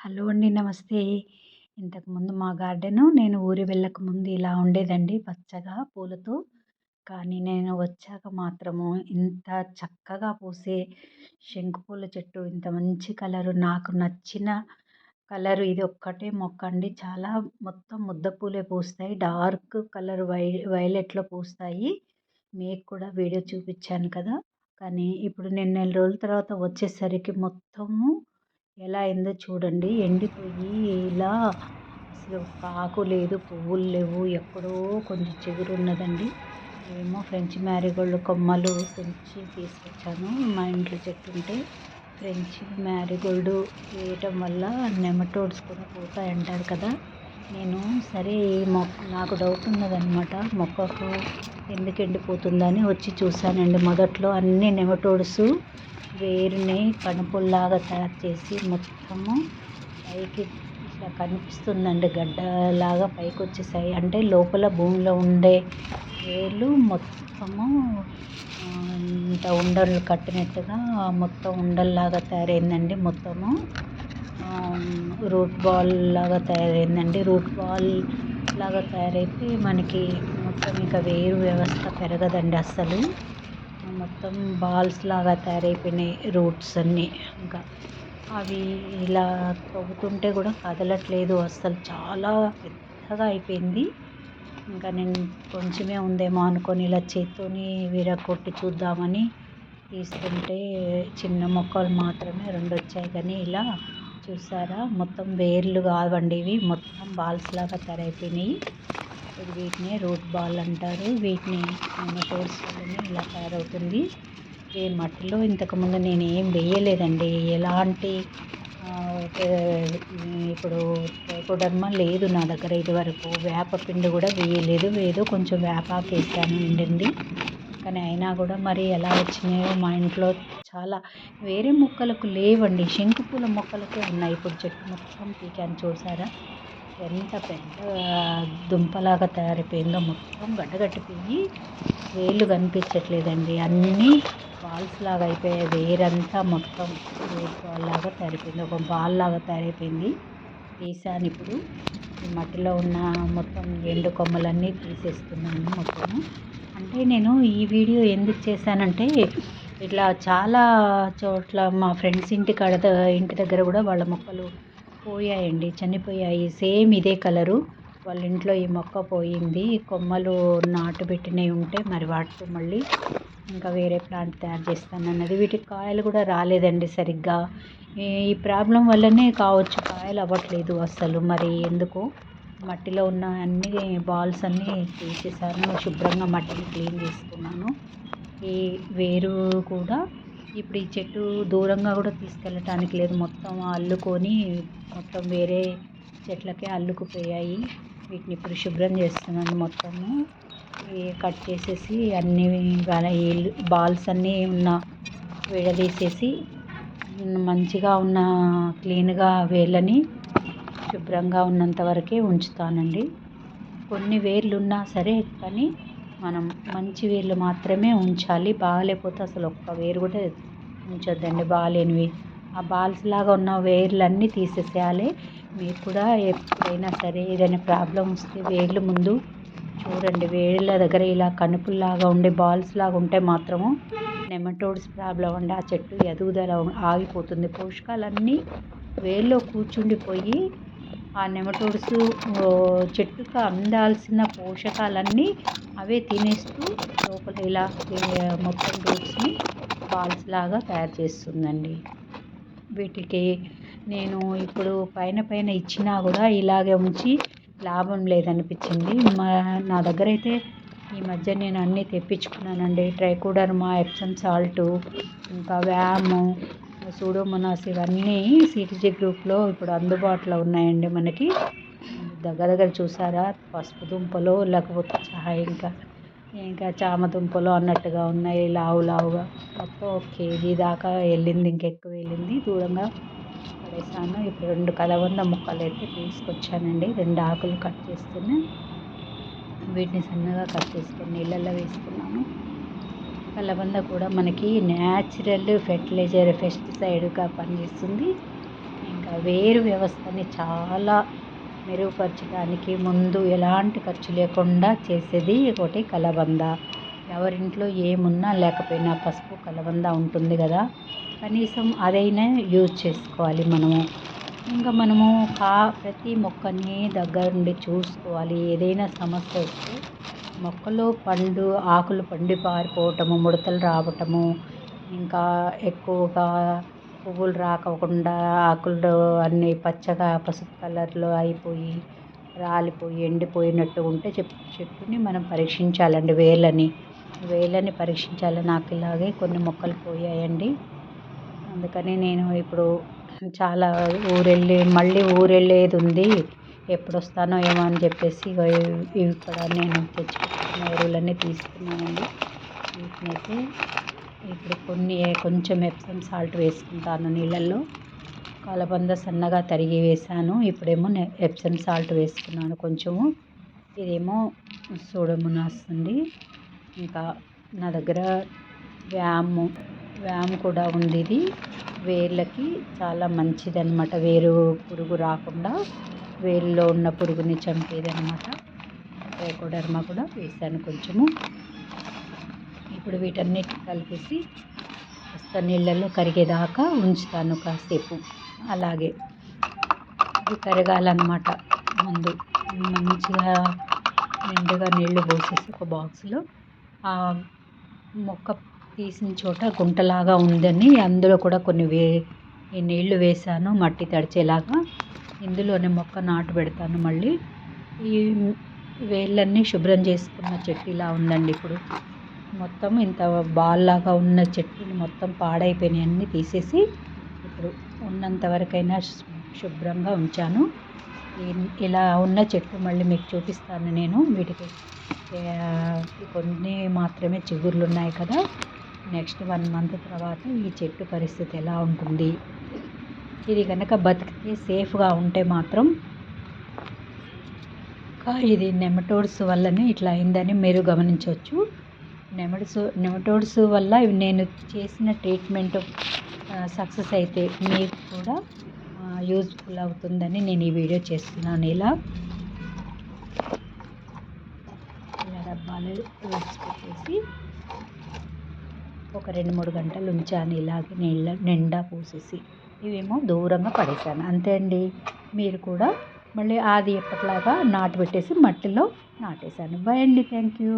Hello అండి నమస్తే. ఇంతకుముందు మా గార్డెను నేను ఊరి వెళ్ళక ముందు ఇలా ఉండేదండి పచ్చగా పూలతో. కానీ నేను వచ్చాక మాత్రము ఇంత చక్కగా పూసే శంకుపూల చెట్టు ఇంత మంచి కలరు నాకు నచ్చిన కలరు ఇది ఒక్కటే మొక్క అండి. చాలా మొత్తం ముద్ద పూలే పూస్తాయి. డార్క్ కలర్ వై వైలెట్లో పూస్తాయి. మీకు కూడా వీడియో చూపించాను కదా. కానీ ఇప్పుడు నేను నెల రోజుల తర్వాత వచ్చేసరికి మొత్తము ఎలా అయిందో చూడండి. ఎండిపోయి ఇలా అసలు ఆకు లేదు పువ్వులు లేవు. ఎక్కడో కొంచెం చిగురు ఉన్నదండి. ఏమో ఫ్రెంచ్ మ్యారీగోల్డ్ కొమ్మలు పెంచి తీసుకొచ్చాను. మా ఇంట్లో చెట్టు ఉంటే ఫ్రెంచ్ మ్యారీగోల్డ్ వేయటం వల్ల నెమటోడ్స్ కూడా పోతాయి అంటారు కదా. నేను సరే మొక్క నాకు డౌట్ ఉన్నదనమాట మొక్కకు ఎందుకు ఎండిపోతుందని వచ్చి చూశానండి. మొదట్లో అన్ని నెమటోడ్స్ వేరుని కణుపుల్లాగా తయారు చేసి మొత్తము పైకి ఇట్లా కనిపిస్తుందండి గడ్డలాగా పైకి వచ్చేసాయి అంటే లోపల భూమిలో ఉండే వేర్లు మొత్తము ఇంత ఉండలు కట్టినట్టుగా మొత్తం ఉండల్లాగా తయారైందండి మొత్తము. రూట్ బాల్ లాగా తయారైందండి. రూట్ బాల్ లాగా తయారైతే మనకి మొత్తం ఇంకా వేరు వ్యవస్థ పెరగదండి అస్సలు. మొత్తం బాల్స్ లాగా తయారైపోయినాయి రూట్స్ అన్నీ. ఇంకా అవి ఇలా తవ్వుతుంటే కూడా కదలట్లేదు అస్సలు. చాలా పెద్దగా అయిపోయింది. ఇంకా నేను కొంచెమే ఉందేమో అనుకొని ఇలా చేత్తోని విరగొట్టి చూద్దామని తీస్తుంటే చిన్న మొక్కలు మాత్రమే రెండు వచ్చాయి కానీ ఇలా చూసారా? మొత్తం వేర్లు కావండి ఇవి. మొత్తం బాల్స్ లాగా తయారైపోయినాయి. వీటిని రూట్ బాల్ అంటారు. వీటిని నెమటోడ్స్ ఇలా తయారవుతుంది. ఈ మట్టిలో ఇంతకుముందు నేను ఏం వేయలేదండి. ఎలాంటి ఇప్పుడు ట్రైకోడర్మా లేదు నా దగ్గర ఇదివరకు. వేప పిండి కూడా వేయలేదు. ఏదో కొంచెం వేపాకు వేసాను ఉండింది. కానీ అయినా కూడా మరి ఎలా వచ్చినాయో మా ఇంట్లో చాలా వేరే మొక్కలకు లేవండి. శంకుపూల మొక్కలకే ఉన్నాయి. ఇప్పుడు చెట్టు మొత్తం పీకాను చూసారా? ఎంత పెద్ద దుంపలాగా తయారైపోయిందో మొత్తం గడ్డగట్టిపోయి వేళ్ళు కనిపించట్లేదండి. అన్నీ బాల్స్ లాగా అయిపోయాయి. వేరంతా మొత్తం వేరు బాల్ లాగా తయారైపోయింది. ఒక బాల్ లాగా తయారైపోయింది. తీసాను ఇప్పుడు. ఈ మట్టిలో ఉన్న మొత్తం ఎండు కొమ్మలన్నీ తీసేస్తున్నాను మొత్తము అంటే నేను ఈ వీడియో ఎందుకు చేశానంటే ఇట్లా చాలా చోట్ల మా ఫ్రెండ్స్ ఇంటి కాడ ఇంటి దగ్గర కూడా వాళ్ళ మొక్కలు పోయాయండి చనిపోయాయి. సేమ్ ఇదే కలరు. వాళ్ళ ఇంట్లో ఈ మొక్క పోయింది. కొమ్మలు నాటు పెట్టినవి ఉంటే మరి వాటితో మళ్ళీ ఇంకా వేరే ప్లాంట్ తయారు చేస్తాను అన్నది వీటికి కాయలు కూడా రాలేదండి సరిగ్గా. ఈ ప్రాబ్లం వల్లనే కావచ్చు. కాయలు అవ్వట్లేదు అసలు మరి ఎందుకు మట్టిలో ఉన్న అన్ని బాల్స్ అన్నీ తీసేసాను శుభ్రంగా మట్టిని క్లీన్ చేసుకున్నాను ఈ వేరు కూడా ఇప్పుడు ఈ చెట్టు దూరంగా కూడా తీసుకెళ్ళటానికి లేదు. మొత్తం అల్లుకొని మొత్తం వేరే చెట్లకే అల్లుకుపోయాయి. వీటిని ఇప్పుడు శుభ్రం చేస్తున్నాను మొత్తము. కట్ చేసేసి అన్నీ బాల్స్ అన్నీ ఉన్న విడదీసేసి మంచిగా ఉన్న క్లీన్గా వేళ్ళని శుభ్రంగా ఉన్నంత వరకే ఉంచుతానండి. కొన్ని వేర్లు ఉన్నా సరే కానీ మనం మంచి వేర్లు మాత్రమే ఉంచాలి. బాగాలేకపోతే అసలు ఒక్క వేరు కూడా ఉంచొద్దండి. బాగాలేనివి. ఆ బాల్స్ లాగా ఉన్న వేర్లన్నీ తీసేసేయాలి. మీరు కూడా ఎప్పుడైనా సరే ఏదైనా ప్రాబ్లం వస్తే వేర్లు ముందు చూడండి. వేళ్ళ దగ్గర ఇలా కనుపుల్లాగా ఉండే బాల్స్ లాగా ఉంటే మాత్రము నెమటోడ్స్ ప్రాబ్లం ఉండి ఆ చెట్టు ఎదుగుదల ఆగిపోతుంది. పోషకాలన్నీ వేర్లో కూర్చుండిపోయి ఆ నెమటోడ్స్ చెట్టుకు అందాల్సిన పోషకాలన్నీ అవే తినేస్తూ లోపల ఇలా మొత్తం రూట్స్ని బాల్స్ లాగా తయారు చేస్తుందండి. వీటికి నేను ఇప్పుడు పైన పైన ఇచ్చినా కూడా ఇలాగే ఉంచి లాభం లేదనిపించింది. మా నా దగ్గర అయితే ఈ మధ్య నేను అన్నీ తెప్పించుకున్నానండి. ట్రైకోడర్మా ఎప్సమ్ సాల్టు ఇంకా వ్యాము సూడోమోనాస్ ఇవన్నీ సిటీజీ గ్రూప్లో ఇప్పుడు అందుబాటులో ఉన్నాయండి మనకి. దగ్గర దగ్గర చూసారా? పసుపు దుంపలు లేకపోతే ఇంకా ఇంకా చామ దుంపలు అన్నట్టుగా ఉన్నాయి. లావు లావుగా. మొత్తం ఒక కేజీ దాకా వెళ్ళింది ఇంకెక్కువ వెళ్ళింది. దూరంగా పడేసాను. ఇప్పుడు రెండు కలవంద ముక్కలు అయితే తీసుకొచ్చానండి. రెండు ఆకులు కట్ చేసుకుని వీటిని సన్నగా కట్ చేసుకొని నీళ్ళల్లో వేసుకున్నాను. కలబంద కూడా మనకి న్యాచురల్ ఫెర్టిలైజర్ పెస్టిసైడ్గా పనిచేస్తుంది. ఇంకా వేరు వ్యవస్థని చాలా మెరుగుపరచడానికి ముందు ఎలాంటి ఖర్చు లేకుండా చేసేది ఒకటి కలబంద. ఎవరింట్లో ఏమున్నా లేకపోయినా పసుపు కలబంద ఉంటుంది కదా కనీసం అదైనా యూజ్ చేసుకోవాలి మనము. ఇంకా మనము కా ప్రతి మొక్కని దగ్గరుండి చూసుకోవాలి. ఏదైనా సమస్య వస్తే మొక్కలు పండు ఆకులు పండి పారిపోవటము ముడతలు రావటము ఇంకా ఎక్కువగా పువ్వులు రాకుండా ఆకులు అన్నీ పచ్చగా పసుపు కలర్లో అయిపోయి రాలిపోయి ఎండిపోయినట్టు ఉంటే చెప్ చెట్టుని మనం పరీక్షించాలండి వేర్లని వేర్లని పరీక్షించాలి. నాకు ఇలాగే కొన్ని మొక్కలు పోయాయండి. అందుకని నేను ఇప్పుడు చాలా ఊరెళ్ళి మళ్ళీ ఊరెళ్ళేది ఉంది ఎప్పుడు వస్తానో ఏమో అని చెప్పేసి ఇగో ఇవి ఇక్కడ నేను తెచ్చుకున్న ఎరువులన్నీ తీసుకున్నానండి. వీటినైతే ఇప్పుడు కొన్ని కొంచెం ఎప్సమ్ సాల్ట్ వేసుకుంటాను నీళ్ళల్లో. కలబంద సన్నగా తరిగి వేసాను ఇప్పుడేమో ఎప్సమ్ సాల్ట్ వేసుకున్నాను కొంచెము. ఇదేమో సూడోమోనాస్ అండి ఇంకా నా దగ్గర వ్యాము వ్యామ్ కూడా ఉంది ఇది. వేర్లకి చాలా మంచిదన్నమాట. వేరు పురుగు రాకుండా వేలులో ఉన్న పురుగుని చంపేది అనమాట ట్రైకోడర్మా కూడా వేసాను కొంచెము. ఇప్పుడు వీటన్నిటి కలిపేసి కాస్త నీళ్ళల్లో కరిగేదాకా ఉంచుతాను కాసేపు. అలాగే ఇది కరగాలన్నమాట ముందు. మంచిగా నిండుగా నీళ్ళు పోసేసి ఒక బాక్స్లో ఆ మొక్క తీసిన చోట గుంటలాగా ఉందని అందులో కూడా కొన్ని వే నీళ్ళు వేసాను మట్టి తడిచేలాగా ఇందులోనే మొక్క నాటు పెడతాను మళ్ళీ. ఈ వేళ్ళన్నీ శుభ్రం చేసుకున్న చెట్టు ఇలా ఉందండి ఇప్పుడు. మొత్తం ఇంత బాల్లాగా ఉన్న చెట్టుని మొత్తం పాడైపోయినాయి అన్నీ తీసేసి ఇప్పుడు ఉన్నంత వరకైనా శుభ్రంగా ఉంచాను. ఇలా ఉన్న చెట్టు మళ్ళీ మీకు చూపిస్తాను నేను వీటికి. కొన్ని మాత్రమే చిగుర్లు ఉన్నాయి కదా. నెక్స్ట్ వన్ మంత్ తర్వాత ఈ చెట్టు పరిస్థితి ఎలా ఉంటుంది? ఇది కనుక బతికితే సేఫ్గా ఉంటే మాత్రం ఇది నెమటోడ్స్ వల్లనే ఇట్లా అయిందని మీరు గమనించవచ్చు. నెమటోడ్స్ నెమటోడ్స్ వల్ల నేను చేసిన ట్రీట్మెంట్ సక్సెస్ అయితే మీకు కూడా యూజ్ఫుల్ అవుతుందని నేను ఈ వీడియో చేస్తున్నాను. ఇలా ఇలా డబ్బాలు పెట్టేసి ఒక రెండు మూడు గంటలు ఉంచాను. ఇలాగే నీళ్ళ నిండా పోసేసి. ఇవేమో దూరంగా పడేసాను అంతే అండి. మీరు కూడా మళ్ళీ అది ఎప్పటిలాగా నాటు పెట్టేసి మట్టిలో నాటేశాను. బాయ్ అండి. Thank you